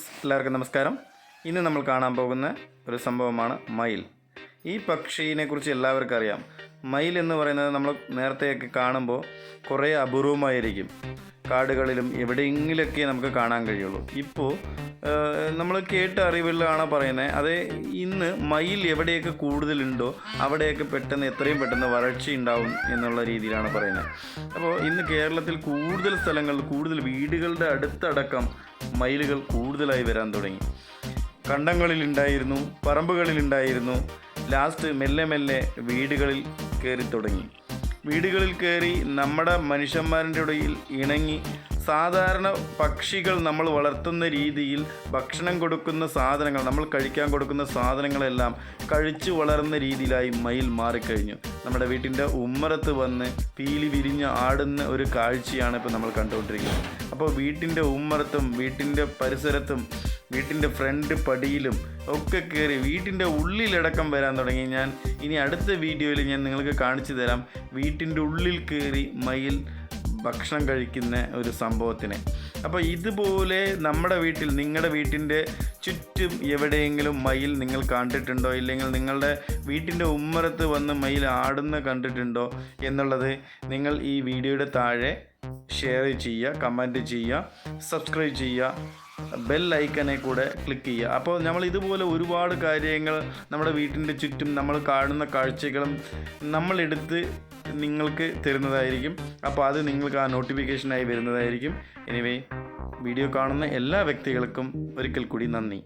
എല്ലാവർക്കും നമസ്കാരം. ഇന്ന് നമ്മൾ കാണാൻ പോകുന്ന ഒരു സംഭവമാണ് മയിൽ. ഈ പക്ഷീനെ കുറിച്ച് എല്ലാവർക്കും അറിയാം. മയിൽ എന്ന് പറയുന്നത് നമ്മൾ നേരത്തെയൊക്കെ കാണുമ്പോൾ കുറേ അപൂർവമായിരിക്കും. കാടുകളിലും എവിടെയെങ്കിലുമൊക്കെ നമുക്ക് കാണാൻ കഴിയുള്ളൂ. ഇപ്പോൾ നമ്മൾ കേട്ട അറിവിലാണ് പറയുന്നത് അത് ഇന്ന് മയിൽ എവിടെയൊക്കെ കൂടുതലുണ്ടോ അവിടെയൊക്കെ പെട്ടെന്ന് എത്രയും പെട്ടെന്ന് വരൾച്ച ഉണ്ടാവും എന്നുള്ള രീതിയിലാണ് പറയുന്നത് അപ്പോൾ ഇന്ന് കേരളത്തിൽ കൂടുതൽ സ്ഥലങ്ങൾ കൂടുതൽ വീടുകളുടെ അടുത്തടക്കം മയിലുകൾ കൂടുതലായി വരാൻ തുടങ്ങി. കണ്ടങ്ങളിലുണ്ടായിരുന്നു പറമ്പുകളിലുണ്ടായിരുന്നു ലാസ്റ്റ് മെല്ലെ മെല്ലെ വീടുകളിൽ കയറി തുടങ്ങി. വീടുകളിൽ കയറി നമ്മുടെ മനുഷ്യന്മാരുടെ ഇടയിൽ ഇണങ്ങി സാധാരണ പക്ഷികൾ നമ്മൾ വളർത്തുന്ന രീതിയിൽ ഭക്ഷണം കൊടുക്കുന്ന സാധനങ്ങൾ നമ്മൾ കഴിക്കാൻ കൊടുക്കുന്ന സാധനങ്ങളെല്ലാം കഴിച്ചു വളർന്ന രീതിയിലായി മയിൽ മാറിക്കഴിഞ്ഞു. നമ്മുടെ വീട്ടിന്റെ ഉമ്മറത്ത് വന്ന് പീലി വിരിഞ്ഞ് ആടുന്ന ഒരു കാഴ്ചയാണ് ഇപ്പോൾ നമ്മൾ കണ്ടുകൊണ്ടിരിക്കുന്നത്. അപ്പോൾ വീട്ടിന്റെ ഉമ്മറത്തും വീട്ടിന്റെ പരിസരത്തും വീട്ടിന്റെ ഫ്രണ്ട് പടിയിലും ഒക്കെ കയറി വീട്ടിന്റെ ഉള്ളിലടക്കം വരാൻ തുടങ്ങി. ഞാൻ ഇനി അടുത്ത വീഡിയോയിൽ ഞാൻ നിങ്ങൾക്ക് കാണിച്ചു തരാം വീട്ടിന്റെ ഉള്ളിൽ കയറി മയിൽ ഭക്ഷണം കഴിക്കുന്ന ഒരു സംഭവത്തിനെ. അപ്പോൾ ഇതുപോലെ നമ്മുടെ വീട്ടിൽ നിങ്ങളുടെ വീട്ടിന്റെ ചുറ്റും എവിടെയെങ്കിലും മയിൽ നിങ്ങൾ കണ്ടിട്ടുണ്ടോ? ഇല്ലെങ്കിൽ നിങ്ങളുടെ വീട്ടിന്റെ ഉമ്മറത്ത് വന്ന് മയിൽ ആടുന്ന കണ്ടിട്ടുണ്ടോ? എന്നുള്ളത് നിങ്ങൾ ഈ വീഡിയോയുടെ താഴെ ഷെയർ ചെയ്യുക കമന്റ് ചെയ്യുക സബ്സ്ക്രൈബ് ചെയ്യുക. ബെൽ ഐക്കനെ കൂടെ ക്ലിക്ക് ചെയ്യുക. അപ്പോൾ നമ്മൾ ഇതുപോലെ ഒരുപാട് കാര്യങ്ങൾ നമ്മുടെ വീട്ടിന്റെ ചുറ്റും നമ്മൾ കാണുന്ന കാഴ്ചകളും നമ്മളെടുത്ത് നിങ്ങൾക്ക് തരുന്നതായിരിക്കും. അപ്പോൾ അത് നിങ്ങൾക്ക് ആ നോട്ടിഫിക്കേഷനായി വരുന്നതായിരിക്കും. എനിവേ വീഡിയോ കാണുന്ന എല്ലാ വ്യക്തികൾക്കും ഒരിക്കൽ കൂടി നന്ദി.